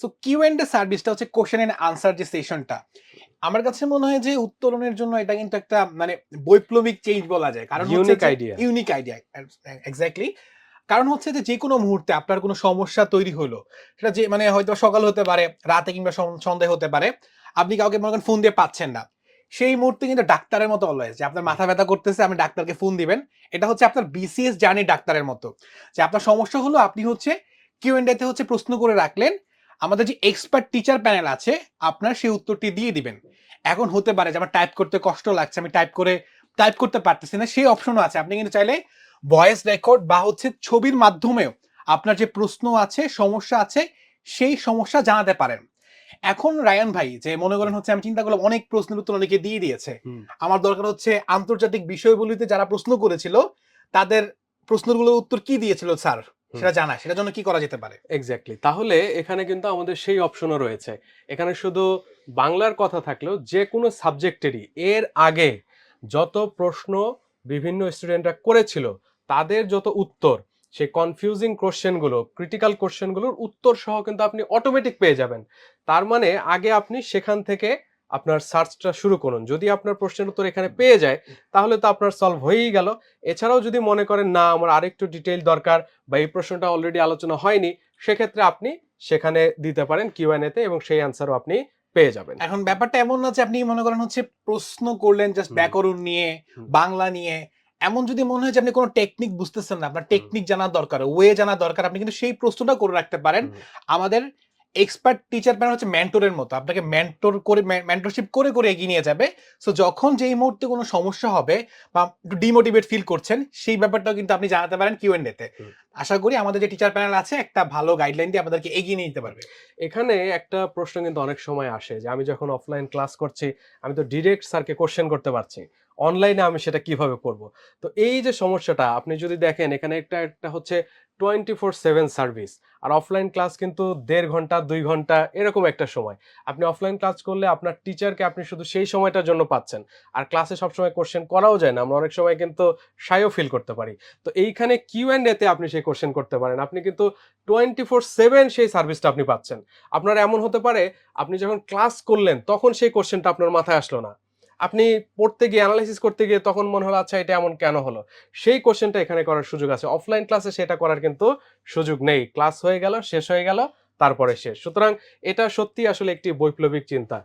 So Q and সার্ভিসটা হচ্ছে question and answer যে সেশনটা আমার কাছে মনে হয় যে উত্তরণের জন্য এটা কিন্তু একটা মানে বৈপ্লবিক চেঞ্জ বলা যায়। কারণ Unique idea. Unique idea exactly কারণ হচ্ছে যে যে কোনো মুহূর্তে আপনার কোনো সমস্যা তৈরি হলো সেটা যে মানে হয়তো সকাল হতে পারে রাতে কিংবা সন- সন্ধ্যায় হতে পারে আপনি কাউকে মনে করেন ফোন দিয়ে পাচ্ছেন না। সেই মুহূর্তে কিন্তু ডাক্তারের মতো অলওয়েজ যে আপনার মাথা ব্যথা করতেছে আপনি ডাক্তারকে ফোন দিবেন। এটা হচ্ছে আপনার বিসিএস জার্নি ডাক্তারের মতো। যে আপনার সমস্যা হলো আপনি হচ্ছে কিউ এন্ড তে হচ্ছে প্রশ্ন করে রাখলেন আমাদের যে এক্সপার্ট টিচার প্যানেল আছে আপনার সেই উত্তরটি দিয়ে দিবেন। এখন হতে পারে যে আমার টাইপ করতে কষ্ট লাগছে আমি টাইপ করে টাইপ করতে পারতেছি না সেই অপশনও আছে। আপনি কিন্তু চাইলে ভয়েস রেকর্ড বা হচ্ছে ছবির মাধ্যমেও আপনার যে প্রশ্ন আছে সমস্যা আছে সেই সমস্যা জানাতে পারেন। এখন রায়ান ভাই যে মনে করেন হচ্ছে আমি চিন্তা করলাম অনেক প্রশ্নের উত্তর অনেকে দিয়ে দিয়েছে। আমার দরকার হচ্ছে আন্তর্জাতিক বিষয়গুলিতে যারা প্রশ্ন করেছিল তাদের প্রশ্নগুলোর উত্তর কি দিয়েছিল স্যার? সেটা জানা সেটার জন্য কি করা যেতে পারে? এক্স্যাক্টলি তাহলে এখানে কিন্তু আমাদের সেই অপশনও রয়েছে। এখানে শুধু বাংলার কথা থাকলেও যে কোনো সাবজেক্টেরই এর আগে যত প্রশ্ন বিভিন্ন স্টুডেন্টরা করেছিল তাদের যত উত্তর সেই কনফিউজিং কোশ্চেনগুলো ক্রিটিক্যাল কোশ্চেনগুলোর উত্তর সহ কিন্তু আপনি অটোমেটিক পেয়ে যাবেন। তার মানে আগে আপনি সেখান থেকে আপনার সার্চটা শুরু করুন। যদি আপনার প্রশ্নের উত্তর এখানে পেয়ে যায় তাহলে তো আপনার সলভ হয়েই গেল। এছাড়াও যদি মনে করেন না আমার আরেকটু ডিটেইল দরকার বা এই প্রশ্নটা অলরেডি আলোচনা হয়নি সেক্ষেত্রে আপনি সেখানে দিতে পারেন কিউ কিউএনএতে এবং সেই অ্যান্সারও আপনি পেয়ে যাবেন। এখন ব্যাপারটা এমন না যে আপনি মনে করেন হচ্ছে প্রশ্ন করলেন জাস্ট ব্যাকরণ নিয়ে বাংলা নিয়ে। এমন যদি মনে হয় যে আপনি কোনো টেকনিক বুঝতেছেন না আপনার টেকনিক জানা দরকার ওয়ে জানা দরকার আপনি কিন্তু সেই প্রশ্নটা করে রাখতে পারেন। আমাদের এক্সপার্ট টিচার মানে হচ্ছে মেন্টরের মতো। আপনাকে মেন্টর করে মেন্টরশিপ করে করে এগিয়ে নিয়ে যাবে। সো যখন যেই মুহূর্তে কোনো সমস্যা হবে বা একটু ডিমোটিভেট ফিল করছেন, সেই ব্যাপারটাও কিন্তু আপনি জানাতে পারেন কিউ এন। আশা করি আমাদের যে টিচার প্যানেল আছে, একটা ভালো গাইডলাইন দিয়ে আমাদেরকে এগিয়ে নিয়ে যেতে পারবে। এখানে একটা প্রশ্ন কিন্তু অনেক সময় আসে যে, আমি যখন অফলাইন ক্লাস করছি, আমি তো ডিরেক্ট স্যারকে কোশ্চেন করতে পারছি। অনলাইনে আমি সেটা কীভাবে করব? তো এই যে সমস্যাটা, আপনি যদি দেখেন, এখানে একটা একটা হচ্ছে টোয়েন্টি ফোর সেভেন সার্ভিস আর অফলাইন ক্লাস কিন্তু দেড় ঘণ্টা, দুই ঘণ্টা, এরকম একটা সময়। আপনি অফলাইন ক্লাস করলে আপনার টিচারকে আপনি শুধু সেই সময়টার জন্য পাচ্ছেন, আর ক্লাসে সবসময় কোশ্চেন করাও যায় না। আমরা অনেক সময় কিন্তু সায়ও ফিল করতে পারি। তো এইখানে কিউ অ্যান্ড এতে আপনি সেই কোশ্চেন করতে পারেন। আপনি কিন্তু টোয়েন্টি ফোর সেভেন সেই সার্ভিসটা আপনি পাচ্ছেন। আপনার এমন হতে পারে, আপনি যখন ক্লাস করলেন, তখন সেই কোশ্চেনটা আপনার মাথায় আসলো না। আপনি পড়তে গিয়ে অ্যানালাইসিস করতে গিয়ে তখন মনে হলো আচ্ছা এটা এমন কেন হলো? সেই কোশ্চেনটা এখানে করার সুযোগ আছে। অফলাইন ক্লাসে সেটা করার কিন্তু সুযোগ নেই। ক্লাস হয়ে গেল, শেষ হয়ে গেল, তারপরে শেষ। সুতরাং এটা সত্যি আসলে একটি বৈপ্লবিক চিন্তা।